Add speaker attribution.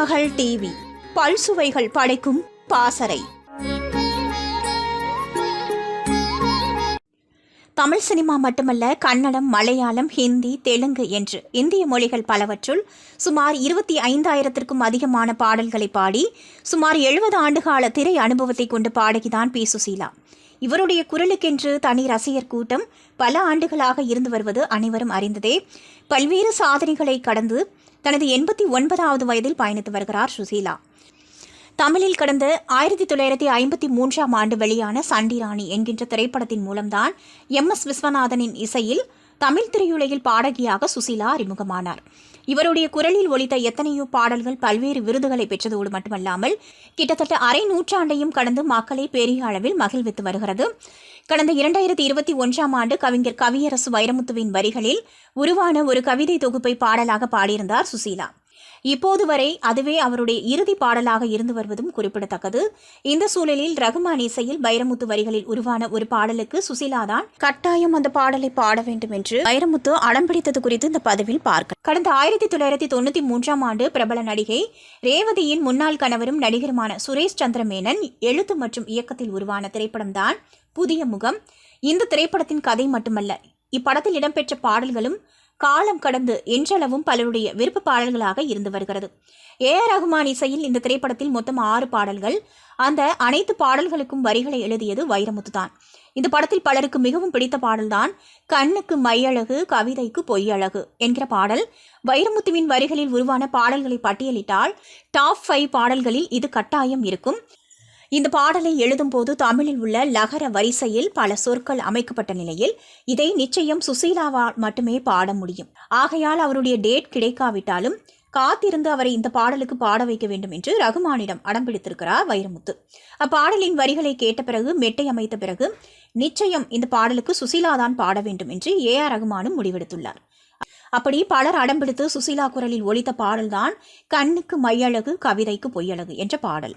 Speaker 1: மகள் டிவி. பல்சுவைகள் படைக்கும் பாசறை. தமிழ் சினிமா மட்டுமல்ல கன்னடம் மலையாளம் ஹிந்தி தெலுங்கு என்று இந்திய மொழிகள் பலவற்றுள் சுமார் இருபத்தி ஐந்தாயிரத்திற்கும் அதிகமான பாடல்களை பாடி சுமார் எழுபது ஆண்டுகால திரை அனுபவத்தை கொண்டு பாடகிதான் பி. சுசீலா. இவருடைய குரலுக்கென்று தனி ரசிகர் கூட்டம் பல ஆண்டுகளாக இருந்து வருவது அனைவரும் அறிந்ததே. பல்வேறு சாதனைகளை கடந்து தனது எண்பத்தி ஒன்பதாவது வயதில் பயணித்து வருகிறார் சுசீலா. தமிழில் கடந்த ஆயிரத்தி தொள்ளாயிரத்தி ஐம்பத்தி மூன்றாம் ஆண்டு வெளியான சண்டிராணி என்கின்ற திரைப்படத்தின் மூலம்தான் எம் எஸ் விஸ்வநாதனின் இசையில் தமிழ் திரையுலகில் பாடகியாக சுசிலா அறிமுகமானார். இவருடைய குரலில் ஒலித்த எத்தனையோ பாடல்கள் பல்வேறு விருதுகளை பெற்றதோடு மட்டுமல்லாமல் கிட்டத்தட்ட அரை நூற்றாண்டையும் கடந்து மக்களை பெரிய அளவில் மகிழ்வித்து வருகிறது. கடந்த இரண்டாயிரத்தி இருபத்தி ஒன்றாம் ஆண்டு கவிஞர் கவியரசு வைரமுத்துவின் வரிகளில் உருவான ஒரு கவிதை தொகுப்பை பாடலாக பாடியிருந்தார் சுசீலா. இப்போது வரை அதுவே அவருடைய இறுதி பாடலாக இருந்து வருவதும் குறிப்பிடத்தக்கது. இந்த சூழலில் ரகுமான் இசையில் வைரமுத்து வரிகளில் உருவான ஒரு பாடலுக்கு சுசிலா தான் கட்டாயம் அந்த பாடலை பாட வேண்டும் என்று வைரமுத்து அடம்பிடித்தது குறித்து இந்த பதிவில் பார்க்க. கடந்த ஆயிரத்தி தொள்ளாயிரத்தி தொண்ணூத்தி மூன்றாம் ஆண்டு பிரபல நடிகை ரேவதியின் முன்னாள் கணவரும் நடிகருமான சுரேஷ் சந்திரமேனன் எழுத்து மற்றும் இயக்கத்தில் உருவான திரைப்படம்தான் புதிய முகம். இந்த திரைப்படத்தின் கதை மட்டுமல்ல இப்படத்தில் இடம்பெற்ற பாடல்களும் காலம் கடந்து என்றளவும் பலருடைய விருப்ப பாடல்களாக இருந்து வருகிறது. ஏ ஆர் ரகுமான் இசையில் இந்த திரைப்படத்தில் மொத்தம் ஆறு பாடல்கள். அந்த அனைத்து பாடல்களுக்கும் வரிகளை எழுதியது வைரமுத்து தான். இந்த படத்தில் பலருக்கு மிகவும் பிடித்த பாடல்தான் கண்ணுக்கு மையழகு கவிதைக்கு பொய்யழகு என்கிற பாடல். வைரமுத்துவின் வரிகளில் உருவான பாடல்களை பட்டியலிட்டால் டாப் ஃபைவ் பாடல்களில் இது கட்டாயம் இருக்கும். இந்த பாடலை எழுதும்போது தமிழில் உள்ள லகர வரிசையில் பல சொற்கள் அமைக்கப்பட்ட நிலையில் இதை நிச்சயம் சுசீலாவால் மட்டுமே பாட முடியும். ஆகையால் அவருடைய டேட் கிடைக்காவிட்டாலும் காத்திருந்து அவரை இந்த பாடலுக்கு பாட வைக்க வேண்டும் என்று ரகுமானிடம் அடம்பிடித்திருக்கிறார் வைரமுத்து. அப்பாடலின் வரிகளை கேட்ட பிறகு மெட்டை அமைத்த பிறகு நிச்சயம் இந்த பாடலுக்கு சுசீலா தான் பாட வேண்டும் என்று ஏ ஆர் ரகுமானும் முடிவெடுத்துள்ளார். அப்படி பலர் அடம்பிடித்து சுசீலா குரலில் ஒலித்த பாடல்தான் கண்ணுக்கு மையழகு கவிதைக்கு பொய்யழகு என்ற பாடல்.